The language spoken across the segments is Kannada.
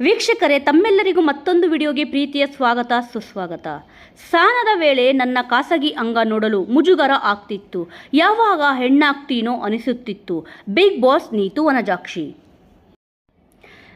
ವೀಕ್ಷಕರೇ, ತಮ್ಮೆಲ್ಲರಿಗೂ ಮತ್ತೊಂದು ವಿಡಿಯೋಗೆ ಪ್ರೀತಿಯ ಸ್ವಾಗತ, ಸುಸ್ವಾಗತ. ಸ್ನಾನದ ವೇಳೆ ನನ್ನ ಖಾಸಗಿ ಅಂಗ ನೋಡಲು ಮುಜುಗರ ಆಗ್ತಿತ್ತು. ಯಾವಾಗ ಹೆಣ್ಣಾಗ್ತೀನೋ ಅನಿಸುತ್ತಿತ್ತು. Big Boss Neetu Vanajakshi.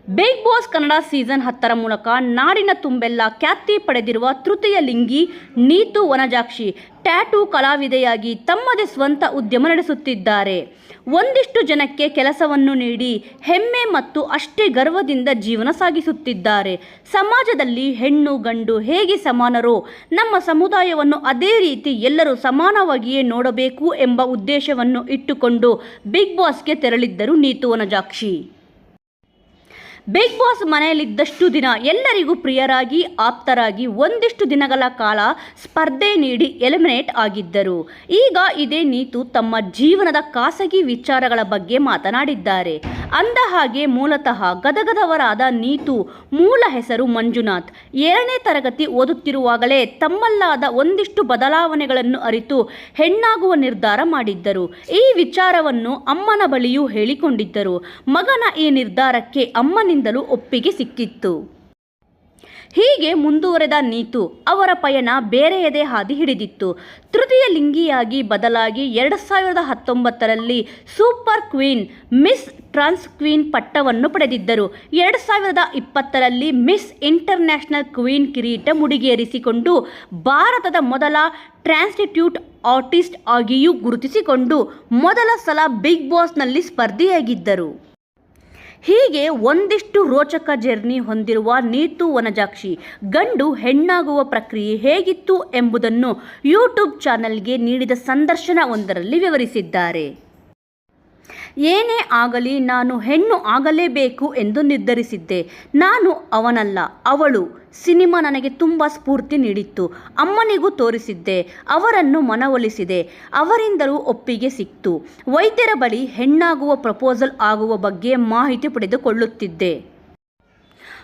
Big Boss Kannada season ಹತ್ತರ ಮೂಲಕ ನಾಡಿನ ತುಂಬೆಲ್ಲ ಖ್ಯಾತಿ ಪಡೆದಿರುವ ತೃತೀಯ ಲಿಂಗಿ ನೀತು ವನಜಾಕ್ಷಿ. ಟ್ಯಾಟೂ ಕಲಾವಿದೆಯಾಗಿ ತಮ್ಮದೇ ಸ್ವಂತ ಉದ್ಯಮ ನಡೆಸುತ್ತಿದ್ದಾರೆ. ಒಂದಿಷ್ಟು ಜನಕ್ಕೆ ಕೆಲಸವನ್ನು ನೀಡಿ ಹೆಮ್ಮೆ ಮತ್ತು ಅಷ್ಟೇ ಗರ್ವದಿಂದ ಜೀವನ ಸಾಗಿಸುತ್ತಿದ್ದಾರೆ. ಸಮಾಜದಲ್ಲಿ ಹೆಣ್ಣು, ಗಂಡು ಹೇಗೆ ಸಮಾನರೋ? ನಮ್ಮ ಸಮುದಾಯವನ್ನು ಅದೇ ರೀತಿ ಎಲ್ಲರೂ ಸಮಾನವಾಗಿಯೇ ನೋಡಬೇಕು ಎಂಬ ಉದ್ದೇಶವನ್ನು ಇಟ್ಟುಕೊಂಡು ಬಿಗ್ ಬಾಸ್ಗೆ ತೆರಳಿದ್ದರು ನೀತು ವನಜಾಕ್ಷಿ. ಬಿಗ್ ಬಾಸ್ ಮನೆಯಲ್ಲಿದ್ದಷ್ಟು ದಿನ ಎಲ್ಲರಿಗೂ ಪ್ರಿಯರಾಗಿ, ಆಪ್ತರಾಗಿ ಒಂದಿಷ್ಟು ದಿನಗಳ ಕಾಲ ಸ್ಪರ್ಧೆ ನೀಡಿ ಎಲಿಮಿನೇಟ್ ಆಗಿದ್ದರು. ಈಗ ಇದೇ ನೀತು ತಮ್ಮ ಜೀವನದ ಖಾಸಗಿ ವಿಚಾರಗಳ ಬಗ್ಗೆ ಮಾತನಾಡಿದ್ದಾರೆ. ಅಂದ ಹಾಗೆ ಮೂಲತಃ ಗದಗದವರಾದ ನೀತು ಮೂಲ ಹೆಸರು ಮಂಜುನಾಥ್. ಏಳನೇ ತರಗತಿ ಓದುತ್ತಿರುವಾಗಲೇ ತಮ್ಮಲ್ಲಾದ ಒಂದಿಷ್ಟು ಬದಲಾವಣೆಗಳನ್ನು ಅರಿತು ಹೆಣ್ಣಾಗುವ ನಿರ್ಧಾರ ಮಾಡಿದ್ದರು. ಈ ವಿಚಾರವನ್ನು ಅಮ್ಮನ ಬಳಿಯೂ ಹೇಳಿಕೊಂಡಿದ್ದರು. ಮಗನ ಈ ನಿರ್ಧಾರಕ್ಕೆ ಅಮ್ಮನಿಂದಲೂ ಒಪ್ಪಿಗೆ ಸಿಕ್ಕಿತ್ತು. ಹೀಗೆ ಮುಂದುವರೆದ ನೀತು ಅವರ ಪಯಣ ಬೇರೆಯದೇ ಹಾದಿ ಹಿಡಿದಿತ್ತು. ತೃತೀಯ ಲಿಂಗಿಯಾಗಿ ಬದಲಾಗಿ ಎರಡು ಸಾವಿರದ ಹತ್ತೊಂಬತ್ತರಲ್ಲಿ super queen, Miss trans queen ಪಟ್ಟವನ್ನು ಪಡೆದಿದ್ದರು. ಎರಡು ಸಾವಿರದ ಇಪ್ಪತ್ತರಲ್ಲಿ ಮಿಸ್ ಇಂಟರ್ನ್ಯಾಷನಲ್ ಕ್ವೀನ್ ಕಿರೀಟ ಮುಡಿಗೇರಿಸಿಕೊಂಡು ಭಾರತದ ಮೊದಲ ಟ್ರಾನ್ಸ್ಟಿಟ್ಯೂಟ್ ಆರ್ಟಿಸ್ಟ್ ಆಗಿಯೂ ಗುರುತಿಸಿಕೊಂಡು ಮೊದಲ ಸಲ ಬಿಗ್ ಬಾಸ್ನಲ್ಲಿ ಸ್ಪರ್ಧಿಯಾಗಿದ್ದರು. ಹೀಗೆ ಒಂದಿಷ್ಟು ರೋಚಕ ಜರ್ನಿ ಹೊಂದಿರುವ ನೀತು ವನಜಾಕ್ಷಿ ಗಂಡು ಹೆಣ್ಣಾಗುವ ಪ್ರಕ್ರಿಯೆ ಹೇಗಿತ್ತು ಎಂಬುದನ್ನು ಯೂಟ್ಯೂಬ್ ಚಾನಲ್ಗೆ ನೀಡಿದ ಸಂದರ್ಶನವೊಂದರಲ್ಲಿ ವಿವರಿಸಿದ್ದಾರೆ. ಏನೇ ಆಗಲಿ ನಾನು ಹೆಣ್ಣು ಆಗಲೇಬೇಕು ಎಂದು ನಿರ್ಧರಿಸಿದ್ದೆ. ನಾನು ಅವನಲ್ಲ, ಅವಳು ಸಿನಿಮಾ ನನಗೆ ತುಂಬ ಸ್ಫೂರ್ತಿ ನೀಡಿತ್ತು, ಅಮ್ಮನಿಗೂ ತೋರಿಸಿದ್ದೆ, ಅವರನ್ನು ಮನವೊಲಿಸಿದೆ, ಅವರಿಂದಲೂ ಒಪ್ಪಿಗೆ ಸಿಕ್ತು. ವೈದ್ಯರ ಬಳಿ ಹೆಣ್ಣಾಗುವ ಪ್ರಪೋಸಲ್ ಆಗುವ ಬಗ್ಗೆ ಮಾಹಿತಿ ಪಡೆದುಕೊಳ್ಳುತ್ತಿದ್ದೆ.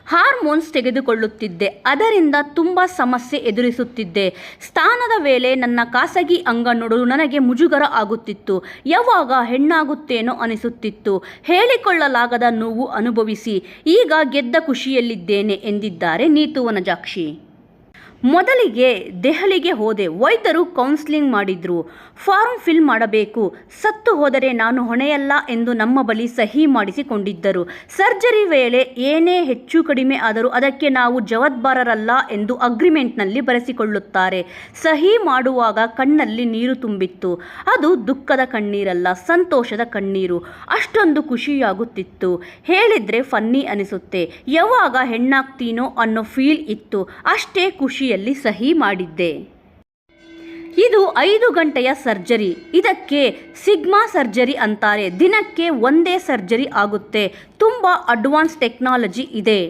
ಹಾರ್ಮೋನ್ಸ್ ತೆಗೆದುಕೊಳ್ಳುತ್ತಿದ್ದೆ. ಅದರಿಂದ ತುಂಬ ಸಮಸ್ಯೆ ಎದುರಿಸುತ್ತಿದ್ದೆ. ಸ್ಥಾನದ ವೇಳೆ ನನ್ನ ಖಾಸಗಿ ಅಂಗ ನೋಡಲು ನನಗೆ ಮುಜುಗರ ಆಗುತ್ತಿತ್ತು. ಯಾವಾಗ ಹೆಣ್ಣಾಗುತ್ತೇನೋ ಅನಿಸುತ್ತಿತ್ತು. ಹೇಳಿಕೊಳ್ಳಲಾಗದ ನೋವು ಅನುಭವಿಸಿ. ಈಗ ಗೆದ್ದ ಖುಷಿಯಲ್ಲಿದ್ದೇನೆ ಎಂದಿದ್ದಾರೆ ನೀತು ವನಜಾಕ್ಷಿ. ಮೊದಲಿಗೆ ದೆಹಲಿಗೆ ಹೋದೆ. ವೈದ್ಯರು ಕೌನ್ಸಿಲಿಂಗ್ ಮಾಡಿದ್ರು. ಫಾರ್ಮ್ ಫಿಲ್ ಮಾಡಬೇಕು. ಸತ್ತು ಹೋದರೆ ನಾನು ಹೊಣೆಯಲ್ಲ ಎಂದು ನಮ್ಮ ಬಳಿ ಸಹಿ ಮಾಡಿಸಿಕೊಂಡಿದ್ದರು. ಸರ್ಜರಿ ವೇಳೆ ಏನೇ ಹೆಚ್ಚು ಕಡಿಮೆ ಆದರೂ ಅದಕ್ಕೆ ನಾವು ಜವಾಬ್ದಾರರಲ್ಲ ಎಂದು ಅಗ್ರಿಮೆಂಟ್ನಲ್ಲಿ ಬರೆಸಿಕೊಳ್ಳುತ್ತಾರೆ. ಸಹಿ ಮಾಡುವಾಗ ಕಣ್ಣಲ್ಲಿ ನೀರು ತುಂಬಿತ್ತು. ಅದು ದುಃಖದ ಕಣ್ಣೀರಲ್ಲ, ಸಂತೋಷದ ಕಣ್ಣೀರು. ಅಷ್ಟೊಂದು ಖುಷಿಯಾಗುತ್ತಿತ್ತು. ಹೇಳಿದ್ರೆ ಫನ್ನಿ ಅನಿಸುತ್ತೆ. ಯಾವಾಗ ಹೆಣ್ಣಾಗ್ತೀನೋ ಅನ್ನೋ ಫೀಲ್ ಇತ್ತು. ಅಷ್ಟೇ ಖುಷಿಯಲ್ಲಿ ಸಹಿ ಮಾಡಿದ್ದೆ. ಇದು ಐದು ಗಂಟೆಯ ಸರ್ಜರಿ. ಇದಕ್ಕೆ ಸಿಗ್ಮಾ ಸರ್ಜರಿ ಅಂತಾರೆ. ದಿನಕ್ಕೆ ಒಂದೇ ಸರ್ಜರಿ ಆಗುತ್ತೆ. ತುಂಬ ಅಡ್ವಾನ್ಸ್ ಟೆಕ್ನಾಲಜಿ ಇದೆ.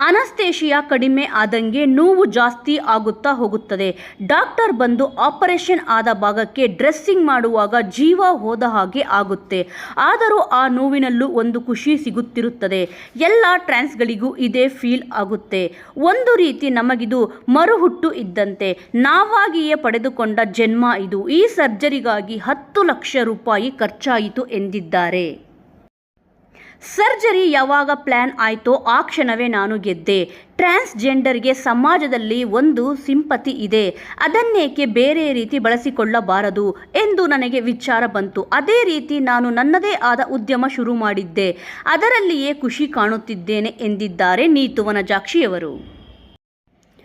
ಅನಸ್ತೇಶಿಯಾ ಕಡಿಮೆ ಆದಂಗೆ ನೋವು ಜಾಸ್ತಿ ಆಗುತ್ತಾ ಹೋಗುತ್ತದೆ. ಡಾಕ್ಟರ್ ಬಂದು ಆಪರೇಷನ್ ಆದ ಭಾಗಕ್ಕೆ ಡ್ರೆಸ್ಸಿಂಗ್ ಮಾಡುವಾಗ ಜೀವ ಹೋದ ಹಾಗೆ ಆಗುತ್ತೆ. ಆದರೂ ಆ ನೋವಿನಲ್ಲೂ ಒಂದು ಖುಷಿ ಸಿಗುತ್ತಿರುತ್ತದೆ. ಎಲ್ಲ ಟ್ರಾನ್ಸ್ಗಳಿಗೂ ಇದೇ ಫೀಲ್ ಆಗುತ್ತೆ. ಒಂದು ರೀತಿ ನಮಗಿದು ಮರುಹುಟ್ಟು ಇದ್ದಂತೆ. ನಾವಾಗಿಯೇ ಪಡೆದುಕೊಂಡ ಜನ್ಮ ಇದು. ಈ ಸರ್ಜರಿಗಾಗಿ ಹತ್ತು ಲಕ್ಷ ರೂಪಾಯಿ ಖರ್ಚಾಯಿತು ಎಂದಿದ್ದಾರೆ. ಸರ್ಜರಿ ಯಾವಾಗ ಪ್ಲ್ಯಾನ್ ಆಯಿತೋ ಆ ಕ್ಷಣವೇ ನಾನು ಗೆದ್ದೆ. ಟ್ರಾನ್ಸ್ಜೆಂಡರ್ಗೆ ಸಮಾಜದಲ್ಲಿ ಒಂದು ಸಿಂಪತಿ ಇದೆ. ಅದನ್ನೇಕೆ ಬೇರೆ ರೀತಿ ಬಳಸಿಕೊಳ್ಳಬಾರದು ಎಂದು ನನಗೆ ವಿಚಾರ ಬಂತು. ಅದೇ ರೀತಿ ನಾನು ನನ್ನದೇ ಆದ ಉದ್ಯಮ ಶುರು ಮಾಡಿದ್ದೆ. ಅದರಲ್ಲಿಯೇ ಖುಷಿ ಕಾಣುತ್ತಿದ್ದೇನೆ ಎಂದಿದ್ದಾರೆ ನೀತು ವನಜಾಕ್ಷಿಯವರು.